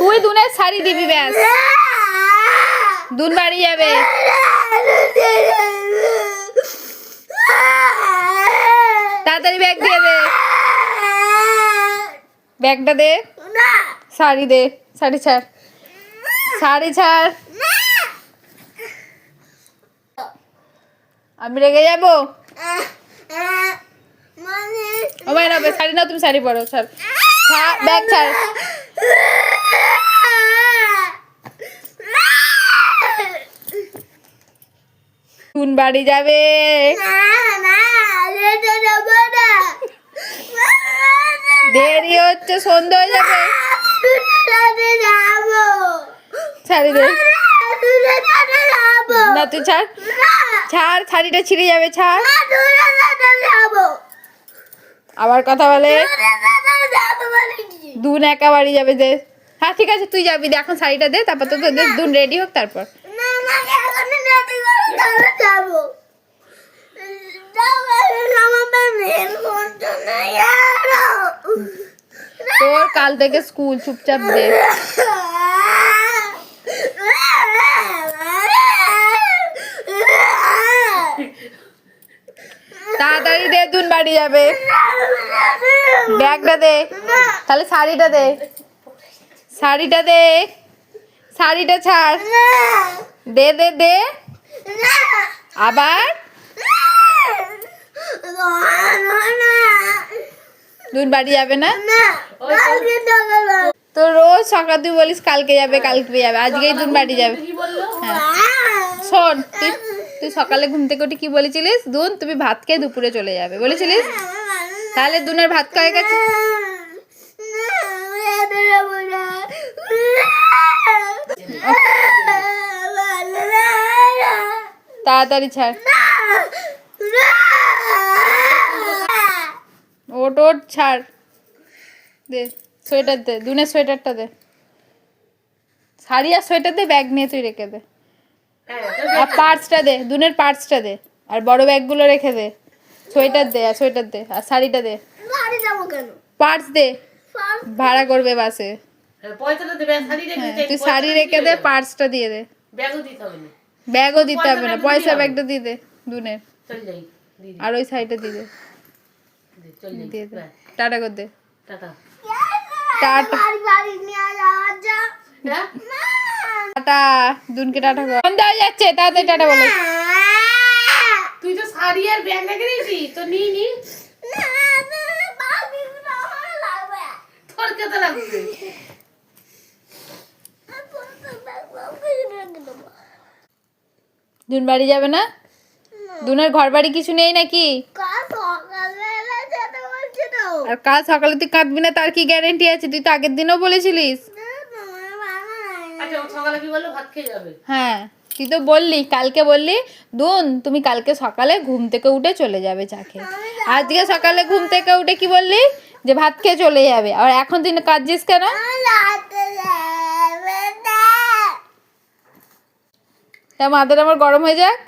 তুই দুনের শাড়ি দিবি, ব্যাস। দুন বাড়ি যাবে। তাড়াতাড়ি ব্যাগ দিয়ে দে। ব্যাগটা দে। শাড়ি দে। শাড়ি ছাড়। শাড়ি ছাড়। আমি রেগে যাব? ও ভাই, না শাড়ি নাও, তুমি শাড়ি পরো, ছাড়। ছাড় ব্যাগ ছাড়। কোন বাড়ি যাবে? দেরি হচ্ছে সন্ধ্যা হয়ে যাবে। দে। না তুই ছাড়। ছাড় শাড়িটা ছিঁড়ে যাবে ছাড়। আবার কথা বলে। দুন একা বাড়ি যাবে দে হ্যাঁ ঠিক আছে তুই যাবি এখন শাড়িটা দে তারপর তো তোদের দুন রেডি হোক তারপর। তোর কাল থেকে স্কুল চুপচাপ দে। তাড়াতাড়ি দে দুন বাড়ি যাবে। ব্যাগটা দে। তাহলে শাড়িটা দে। শাড়িটা দে। শাড়িটা ছাড়। দে দে দে। আবার? দুন বাড়ি যাবে না? তো রোজ সকাল তুই বলিস কালকে যাবে কালকে যাবে। আজকেই দুন বাড়ি যাবে। হ্যাঁ। শোন, তুই তুই সকালে ঘুম থেকে উঠে কি বলেছিলিস? দুন তুমি ভাত খেয়ে দুপুরে চলে যাবে। বলেছিলিস? তাহলে দুনের ভাত খাওয়া গেছে? তাড়াতাড়ি ছাড়। ওট ওট, ছাড়। দে, সোয়েটার দে, দুনের সোয়েটারটা দে। শাড়ি আর সোয়েটার দে, ব্যাগ নিয়ে তুই রেখে দে। আর পার্টসটা দে, দুনের পার্টসটা দে। আর বড় ব্যাগগুলো রেখে দে। সোয়েটার দে আর সোয়েটার দে আর শাড়িটা দে। পার্টস দে ভাড়া করবে বাসে। পয়সাটা শাড়ি রেখে হ্যাঁ তুই শাড়ি রেখে দে দেবে। পার্টসটা দিয়ে দে। ব্যাগও দিতে হবে না। পয়সা ব্যাগটা দিয়ে দে। দুনের। চল যাই দিদি আর ওই সাইডে দিয়ে দে। চল যাই দিয়ে দে। টাটা কর দে। টাটা। টাটা। হ্যাঁ? টাটা দুনকে টাটা কর। সন্ধ্যা হয়ে যাচ্ছে তাড়াতাড়ি টাটা বলো। তুই তো শাড়ি আর ব্যাগ রেখে দিয়েছি তো নিই নি। তোর কেতে লাগবে? দুন বাড়ি যাবে না? দুনের ঘর বাড়ি কিছু নেই নাকি? আর কাল সকালে তুই কাঁদবি না তার কি গ্যারেন্টি আছে? তুই তো আগের দিনও বলেছিলিস। আচ্ছা সকালে কি বলল? ভাত খেয়ে যাবে। হ্যাঁ। তুই তো বললি, কালকে বললি, দুন, তুমি কালকে সকালে ঘুম থেকে উঠে চলে যাবে চা খেয়ে। আজকে সকালে ঘুম থেকে উঠে কি বললি? যে ভাত খেয়ে চলে যাবে। আর এখন তুই কাঁদছিস কেন? মাথাটা আমার গরম হয়ে যাক।